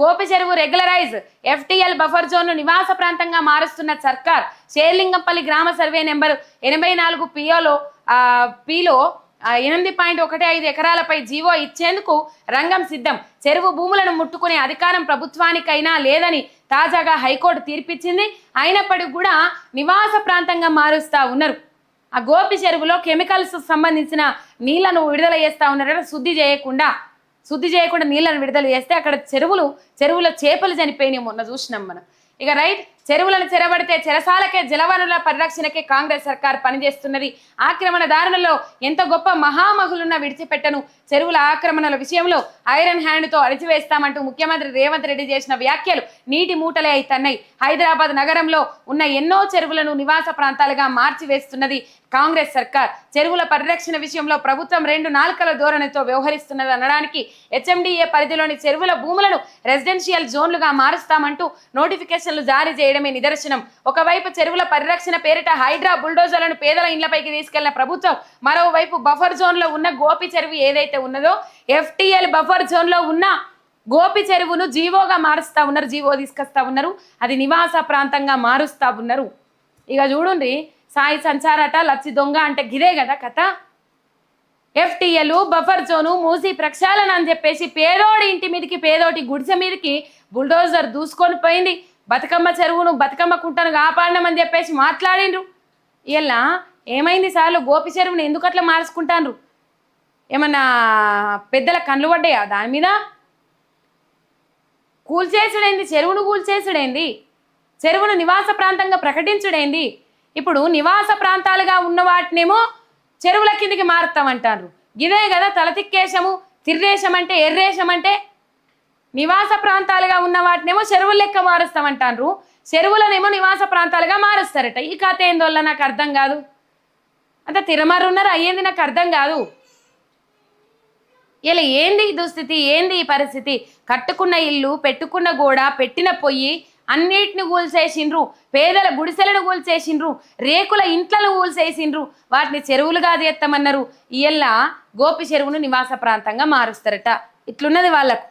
గోపి చెరువు regularise FTL buffer zone నివాస ప్రాంతంగా మారుస్తున్న సర్కార్ షేర్లింగంపల్లి గ్రామ సర్వే నెంబర్ ఎనభై నాలుగు పిఓలో పిలో ఎనిమిది పాయింట్ ఒకటి ఐదు ఎకరాలపై జీవో ఇచ్చేందుకు రంగం సిద్ధం. చెరువు భూములను ముట్టుకునే అధికారం ప్రభుత్వానికైనా లేదని తాజాగా హైకోర్టు తీర్పిచ్చింది. అయినప్పటికీ కూడా నివాస ప్రాంతంగా మారుస్తా ఉన్నారు. ఆ గోపి చెరువులో కెమికల్స్ సంబంధించిన నీళ్ళను విడుదల చేస్తా ఉన్నారట శుద్ధి చేయకుండా శుద్ధి చేయకుండా నీళ్ళను విడుదల చేస్తే అక్కడ చెరువులు చెరువుల చేపలు చనిపోయినాయి మొన్న చూసినాం మనం. ఇక రైట్ చెరువులను చెరబడితే చెరసాలకే జలవనరుల పరిరక్షణకే కాంగ్రెస్ సర్కార్ పనిచేస్తున్నది. ఆక్రమణదారులలో ఎంత గొప్ప మహామహులున్న విడిచిపెట్టను. చెరువుల ఆక్రమణల విషయంలో ఐరన్ హ్యాండ్తో అరిచివేస్తామంటూ ముఖ్యమంత్రి రేవంత్ రెడ్డి చేసిన వ్యాఖ్యలు నీటి మూటలే అయితన్నాయి హైదరాబాద్ నగరంలో ఉన్న ఎన్నో చెరువులను నివాస ప్రాంతాలుగా మార్చివేస్తున్నది కాంగ్రెస్ సర్కార్. చెరువుల పరిరక్షణ విషయంలో ప్రభుత్వం రెండు నాలుకల ధోరణితో వ్యవహరిస్తున్నది అనడానికి హెచ్ఎండిఏ పరిధిలోని చెరువుల భూములను రెసిడెన్షియల్ జోన్లుగా మారుస్తామంటూ నోటిఫికేషన్లు జారీ చేయడమే నిదర్శనం. ఒకవైపు చెరువుల పరిరక్షణ పేరిట హైడ్రా బుల్డోజర్లను పేదల ఇండ్లపైకి తీసుకెళ్ళిన ప్రభుత్వం మరోవైపు బఫర్ జోన్లో ఉన్న గోపి చెరువు ఏదైతే ఉన్నదో ఎఫ్టిఎల్ బఫర్ జోన్లో ఉన్న గోపి చెరువును జీవోగా మారుస్తా ఉన్నారు జీవో తీసుకొస్తా ఉన్నారు. అది నివాస ప్రాంతంగా మారుస్తా ఉన్నారు. ఇక చూడండి సాయి సంచారట లచ్చి దొంగ అంటే గిదే కదా కథ. ఎఫ్టిఎల్ బఫర్ జోను మూసి ప్రక్షాళన అని చెప్పేసి పేదోడి ఇంటి మీదకి పేదోటి గుడిసె మీదకి బుల్డోజర్ దూసుకొని పోయింది. బతుకమ్మ చెరువును బతుకమ్మ కుంటను కాపాడమని చెప్పేసి మాట్లాడిండ్రు. ఇలా ఏమైంది సార్లు? గోపి చెరువుని ఎందుకు అట్లా మార్చుకుంటాండ్రు ఏమన్నా పెద్దల కళ్ళు పడ్డాయా? దాని మీద? కూల్చేసుడైంది? చెరువును కూల్చేసుడేంది? చెరువును నివాస ప్రాంతంగా ప్రకటించుడేంది? ఇప్పుడు నివాస ప్రాంతాలుగా ఉన్న వాటినేమో చెరువుల కిందికి మారుతామంటారు ఇదే కదా తలతిక్కేశము తిర్రేశమంటే అంటే అంటే? నివాస ప్రాంతాలుగా ఉన్న వాటినేమో చెరువుల లెక్క మారుస్తామంటారు చెరువులనేమో నివాస ప్రాంతాలుగా మారుస్తారట. ఈ కథ ఏందోళ్ళ? నాకు అర్థం కాదు. అంత తిరమరున్నారు అయ్యేది నాకు అర్థం కాదు. ఇలా ఏంది ఈ దుస్థితి? ఏంది ఈ పరిస్థితి? కట్టుకున్న ఇల్లు పెట్టుకున్న గోడ పెట్టిన పొయ్యి అన్నిటిని కూల్చేసిండ్రు పేదల గుడిసెలను కూల్చేసిండ్రు రేకుల ఇంట్లను కూల్చేసిండ్రు వాటిని చెరువులుగా చేస్తామన్నారు ఇయ్యల్లా గోపి చెరువును నివాస ప్రాంతంగా మారుస్తారట. ఇట్లున్నది వాళ్ళకు.